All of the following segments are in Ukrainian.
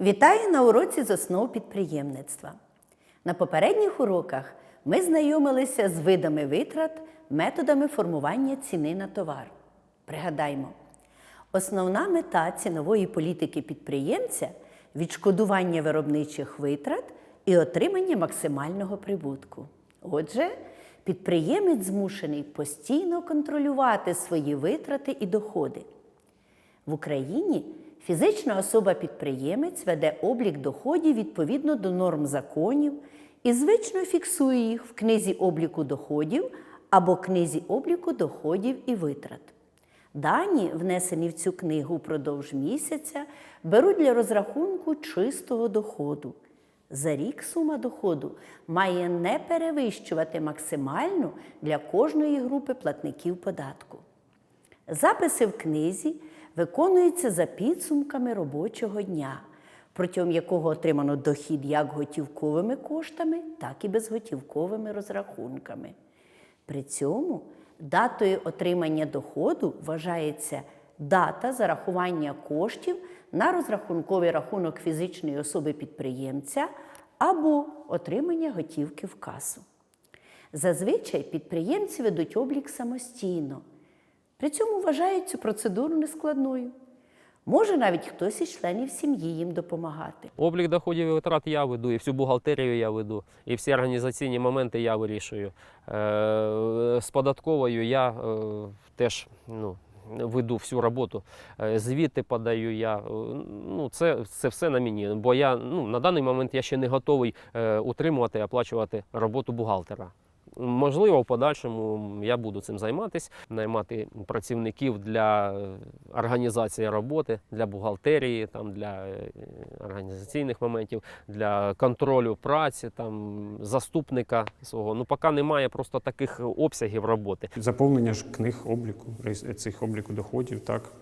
Вітаю на уроці з основ підприємництва. На попередніх уроках ми знайомилися з видами витрат, методами формування ціни на товар. Пригадаймо, основна мета цінової політики підприємця відшкодування виробничих витрат і отримання максимального прибутку. Отже, підприємець змушений постійно контролювати свої витрати і доходи. В Україні фізична особа-підприємець веде облік доходів відповідно до норм законів і звично фіксує їх в книзі обліку доходів або книзі обліку доходів і витрат. Дані, внесені в цю книгу впродовж місяця, беруть для розрахунку чистого доходу. За рік сума доходу має не перевищувати максимальну для кожної групи платників податку. Записи в книзі виконуються за підсумками робочого дня, протягом якого отримано дохід як готівковими коштами, так і безготівковими розрахунками. При цьому датою отримання доходу вважається дата зарахування коштів на розрахунковий рахунок фізичної особи підприємця або отримання готівки в касу. Зазвичай підприємці ведуть облік самостійно. При цьому вважають цю процедуру нескладною. Може навіть хтось із членів сім'ї їм допомагати. Облік доходів і витрат я веду, і всю бухгалтерію я веду, і всі організаційні моменти я вирішую. Е, З податковою я е, теж ну, веду всю роботу. Е, Звіти подаю я. Ну, це, це все на мені. Бо я ну, на даний момент я ще не готовий утримувати і оплачувати роботу бухгалтера. Можливо, в подальшому я буду цим займатися, наймати працівників для е, організації роботи, для бухгалтерії, там, для е, організаційних моментів, для контролю праці, там, заступника свого. Ну, поки немає просто таких обсягів роботи. Заповнення ж книг обліку, цих обліку доходів, так.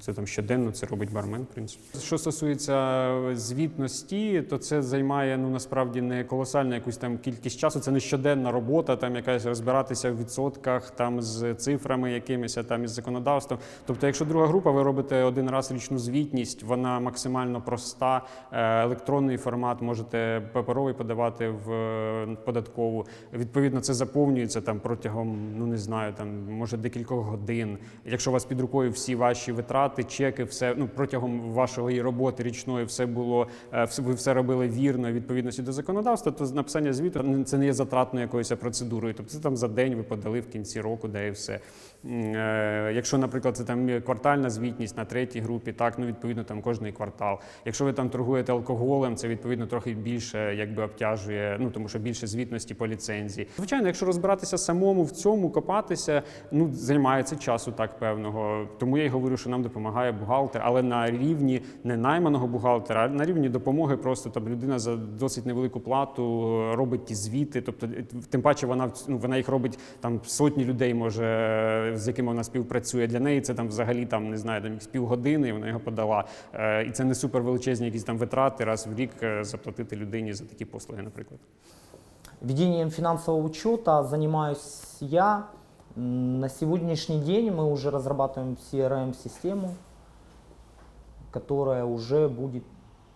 Це там щоденно, це робить бармен, в принципі. Що стосується звітності, то це займає ну насправді не колосальну якусь там кількість часу. Це не щоденна робота, там якась розбиратися в відсотках, там з цифрами якимись, там із законодавством. Тобто, якщо друга група, ви робите один раз річну звітність, вона максимально проста. е, Електронний формат можете паперовий подавати в е, податкову. Відповідно, це заповнюється там протягом, ну не знаю, там може декількох годин. Якщо у вас під рукою всі ваші витрати, чеки, все ну протягом вашої роботи річної все було, е, ви все робили вірно відповідності до законодавства, то написання звіту це не є затратною якоюсь процедурою. Тобто це там за день ви подали в кінці року, де і все. Е, Якщо, наприклад, це там квартальна звітність на третій групі, так ну відповідно там кожний квартал. Якщо ви там торгуєте алкоголем, це відповідно трохи більше якби обтяжує, ну тому що більше звітності по ліцензії. Звичайно, якщо розбиратися самому в цьому, копатися, ну займається часу так певного. Тому я й говорю, що нам допомагає бухгалтер, але на рівні не найманого бухгалтера, а на рівні допомоги просто там людина за досить невелику плату робить ті звіти. Тобто, е, тим паче вона ну, вона їх робить там сотні людей, може е, з якими вона співпрацює. Для неї це там взагалі там не знаю, там з півгодини, і вона його подала. Е, І це не супер величезні якісь там витрати раз в рік е, заплатити людині за такі послуги, наприклад. Ведением финансового учета занимаюсь я. М, На сегодняшний день мы уже разрабатываем CRM-систему, которая уже будет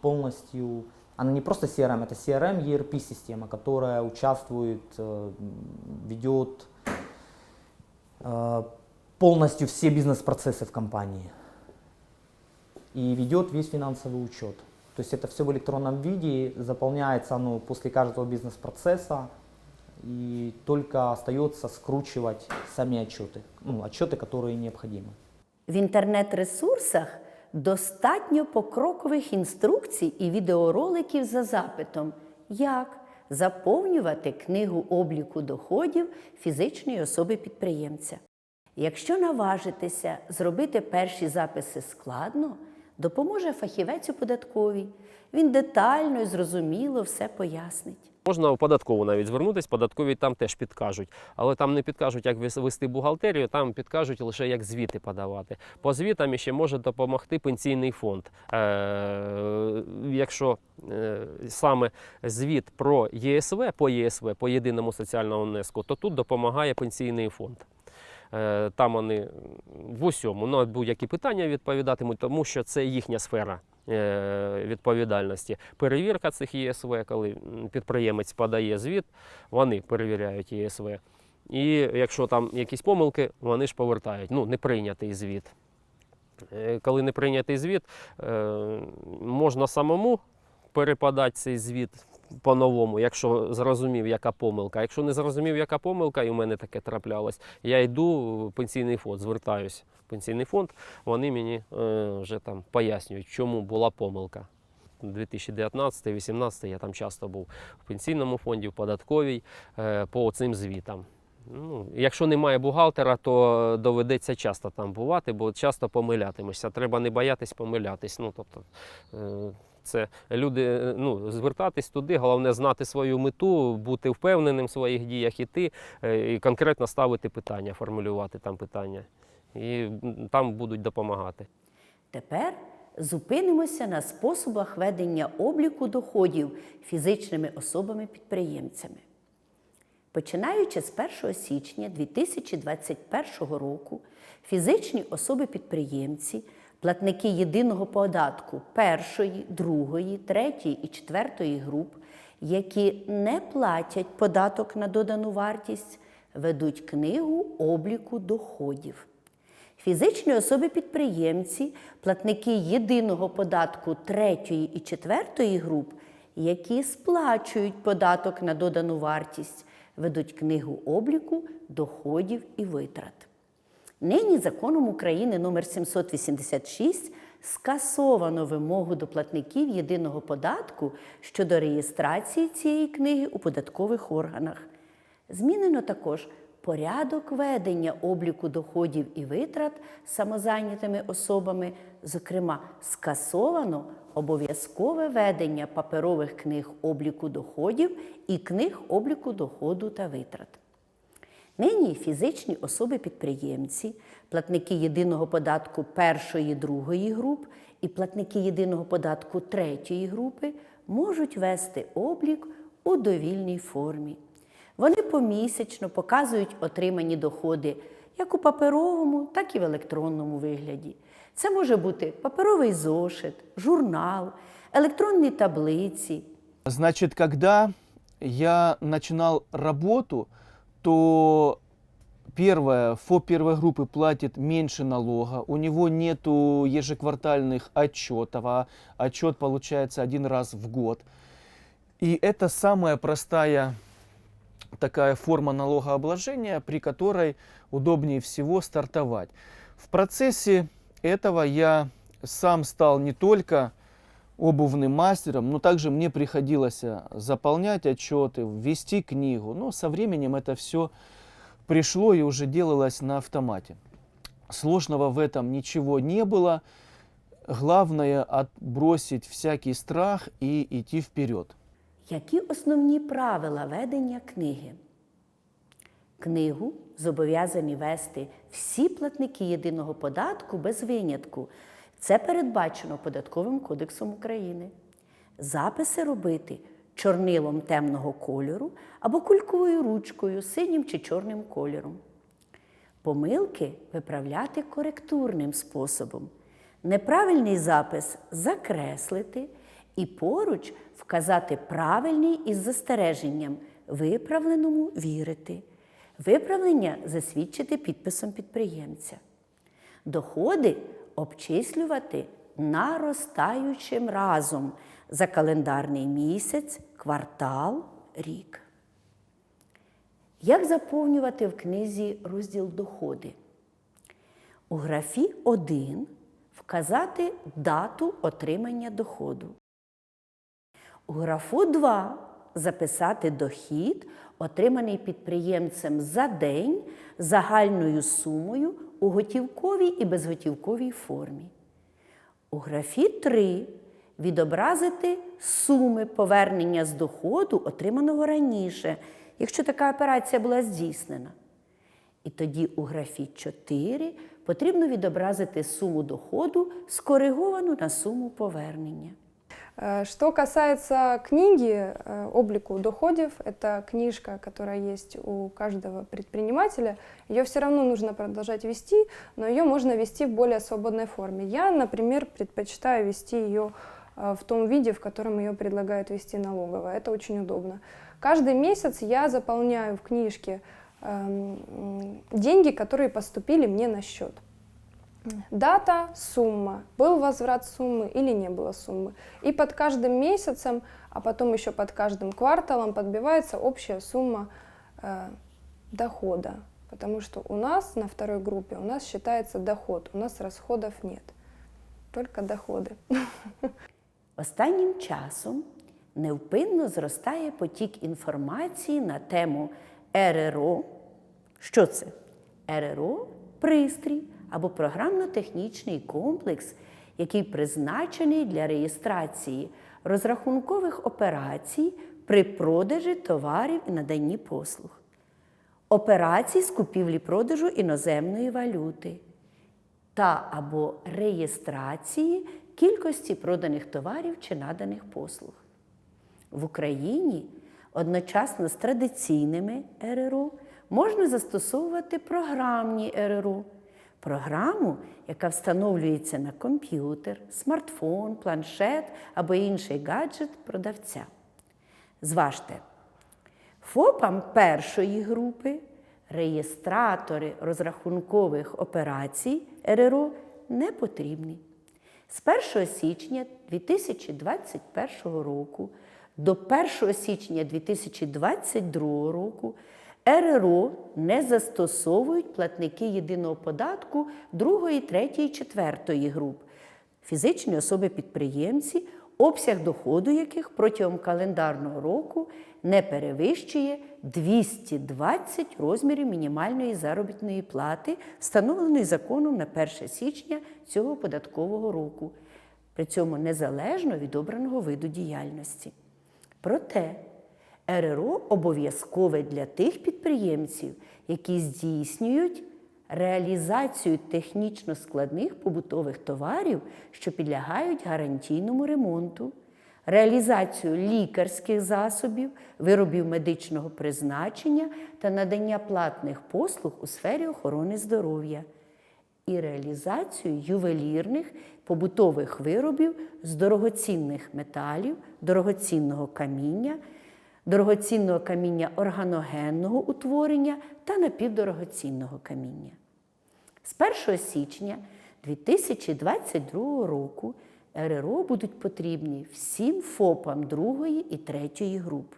полностью... Она не просто CRM, это CRM ERP-система, которая участвует, э, м, ведет э, полностью все бизнес-процессы в компании и ведет весь финансовый учет. То есть это все в электронном виде, заполняется оно после каждого бизнес-процесса, и только остается скручивать сами отчеты, ну, отчеты, которые необходимы. В інтернет-ресурсах достатньо покрокових інструкцій і відеороликів за запитом, як заповнювати книгу обліку доходів фізичної особи-підприємця. Якщо наважитися зробити перші записи складно, допоможе фахівець у податковій. Він детально і зрозуміло все пояснить. Можна в податкову навіть звернутися, податкові там теж підкажуть. Але там не підкажуть, як вес- вести бухгалтерію, там підкажуть лише, як звіти подавати. По звітам ще може допомогти пенсійний фонд. Е, якщо е, саме звіт про ЄСВ, по ЄСВ, по єдиному соціальному внеску, то тут допомагає пенсійний фонд. Е, Там вони в усьому на будь-які питання відповідатимуть, тому що це їхня сфера. е, відповідальності. Перевірка цих ЄСВ, коли підприємець подає звіт, вони перевіряють ЄСВ. І якщо там якісь помилки, вони ж повертають. Ну, не прийнятий звіт. Е, Коли не прийнятий звіт, можна самому перепадати цей звіт по-новому, якщо зрозумів, яка помилка. Якщо не зрозумів, яка помилка, і в мене таке траплялось, я йду в пенсійний фонд, звертаюсь в пенсійний фонд, вони мені е, вже там пояснюють, чому була помилка. 2019-2018 я там часто був в пенсійному фонді, в податковій е, по цим звітам. Ну, якщо немає бухгалтера, то доведеться часто там бувати, бо часто помилятимешся. Треба не боятись помилятись. Ну, тобто, е, це люди е, ну, звертатись туди, головне знати свою мету, бути впевненим в своїх діях, іти е, і конкретно ставити питання, формулювати там питання. І там будуть допомагати. Тепер зупинимося на способах ведення обліку доходів фізичними особами-підприємцями. Починаючи з 1 січня 2021 року, фізичні особи-підприємці, платники єдиного податку першої, другої, третьої і четвертої груп, які не платять податок на додану вартість, ведуть книгу обліку доходів. Фізичні особи-підприємці, платники єдиного податку третьої і четвертої груп, які сплачують податок на додану вартість, ведуть книгу обліку доходів і витрат. Нині законом України номер 786 скасовано вимогу до платників єдиного податку щодо реєстрації цієї книги у податкових органах. Змінено також порядок ведення обліку доходів і витрат самозайнятими особами, зокрема, скасовано обов'язкове ведення паперових книг обліку доходів і книг обліку доходу та витрат. Нині фізичні особи-підприємці, платники єдиного податку першої другої груп і платники єдиного податку третьої групи можуть вести облік у довільній формі. Вони помісячно показують отримані доходи як у паперовому, так і в електронному вигляді. Це може бути паперовий зошит, журнал, електронні таблиці, Значит, когда я начинал работу, то первое, ФОП первой группы платит меньше налога, у него нету ежеквартальных отчетов, а отчет получается один раз в год. И это самая простая такая форма налогообложения, при которой удобнее всего стартовать. В процессе этого я сам стал не только обувным мастером, но также мне приходилось э, заполнять отчеты, ввести книгу. Но со временем это все пришло и уже делалось на автомате. Сложного в этом ничего не было. Главное отбросить всякий страх и идти вперед. Які основні правила ведення книги? Книгу зобов'язані вести всі платники єдиного податку без винятку. Це передбачено Податковим кодексом України. Записи робити чорнилом темного кольору або кульковою ручкою синім чи чорним кольором. Помилки виправляти коректурним способом. Неправильний запис закреслити і поруч вказати правильний із застереженням, виправленому вірити. Виправлення засвідчити підписом підприємця. Доходи обчислювати наростаючим разом за календарний місяць, квартал, рік. Як заповнювати в книзі розділ доходи? У графі 1 вказати дату отримання доходу. У графу 2 записати дохід, отриманий підприємцем за день загальною сумою у готівковій і безготівковій формі. У графі 3 відобразити суми повернення з доходу, отриманого раніше, якщо така операція була здійснена. І тоді у графі 4 потрібно відобразити суму доходу, скориговану на суму повернення. Э, Что касается книги э, «Облику доходов», это книжка, которая есть у каждого предпринимателя. Ее все равно нужно продолжать вести, но ее можно вести в более свободной форме. Я, например, предпочитаю вести ее э, в том виде, в котором ее предлагают вести налоговая. Это очень удобно. Каждый месяц я заполняю в книжке эм, деньги, которые поступили мне на счет. Дата, сумма, был возврат суммы или не было суммы. И под каждым месяцем, а потом еще под каждым кварталом подбивается общая сумма э, дохода. Потому что у нас на второй группе у нас считается доход, у нас расходов нет, только доходы. Останнім часом невпинно зростає потік інформації на тему РРО. Що це? РРО пристрій або програмно-технічний комплекс, який призначений для реєстрації розрахункових операцій при продажі товарів і наданні послуг, операцій з купівлі-продажу іноземної валюти та або реєстрації кількості проданих товарів чи наданих послуг. В Україні одночасно з традиційними РРО можна застосовувати програмні РРО. Програму, яка встановлюється на комп'ютер, смартфон, планшет або інший гаджет продавця. Зважте, ФОПам першої групи реєстратори розрахункових операцій РРО не потрібні. З 1 січня 2021 року до 1 січня 2022 року РРО не застосовують платники єдиного податку 2, 3, 4 груп, фізичні особи-підприємці, обсяг доходу яких протягом календарного року не перевищує 220 розмірів мінімальної заробітної плати, встановленої законом на 1 січня цього податкового року, при цьому незалежно від обраного виду діяльності. Проте РРО обов'язкове для тих підприємців, які здійснюють реалізацію технічно складних побутових товарів, що підлягають гарантійному ремонту, реалізацію лікарських засобів, виробів медичного призначення та надання платних послуг у сфері охорони здоров'я і реалізацію ювелірних побутових виробів з дорогоцінних металів, дорогоцінного каміння, дорогоцінного каміння органогенного утворення та напівдорогоцінного каміння. З 1 січня 2022 року РРО будуть потрібні всім ФОПам другої і третьої груп.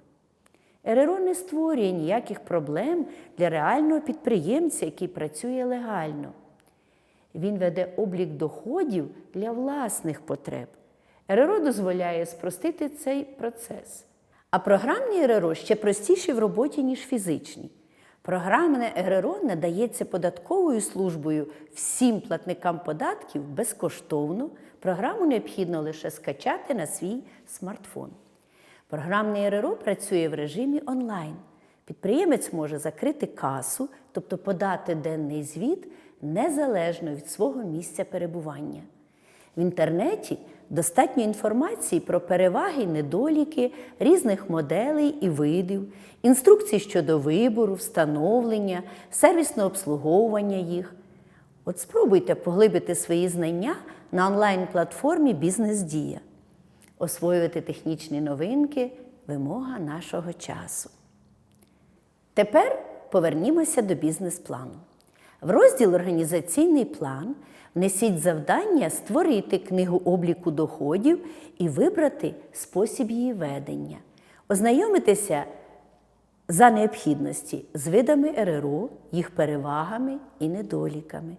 РРО не створює ніяких проблем для реального підприємця, який працює легально. Він веде облік доходів для власних потреб. РРО дозволяє спростити цей процес. А програмні РРО ще простіші в роботі, ніж фізичні. Програмне РРО надається податковою службою всім платникам податків безкоштовно. Програму необхідно лише скачати на свій смартфон. Програмний РРО працює в режимі онлайн. Підприємець може закрити касу, тобто подати денний звіт незалежно від свого місця перебування. В інтернеті достатньо інформації про переваги і недоліки різних моделей і видів, інструкцій щодо вибору, встановлення, сервісного обслуговування їх. От спробуйте поглибити свої знання на онлайн-платформі Бізнес-Дія, освоювати технічні новинки вимога нашого часу. Тепер повернімося до бізнес-плану. В розділ Організаційний план внесіть завдання створити книгу обліку доходів і вибрати спосіб її ведення, ознайомитися за необхідності з видами РРО, їх перевагами і недоліками.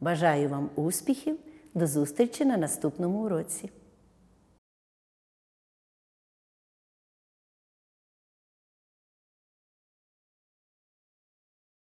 Бажаю вам успіхів! До зустрічі на наступному уроці!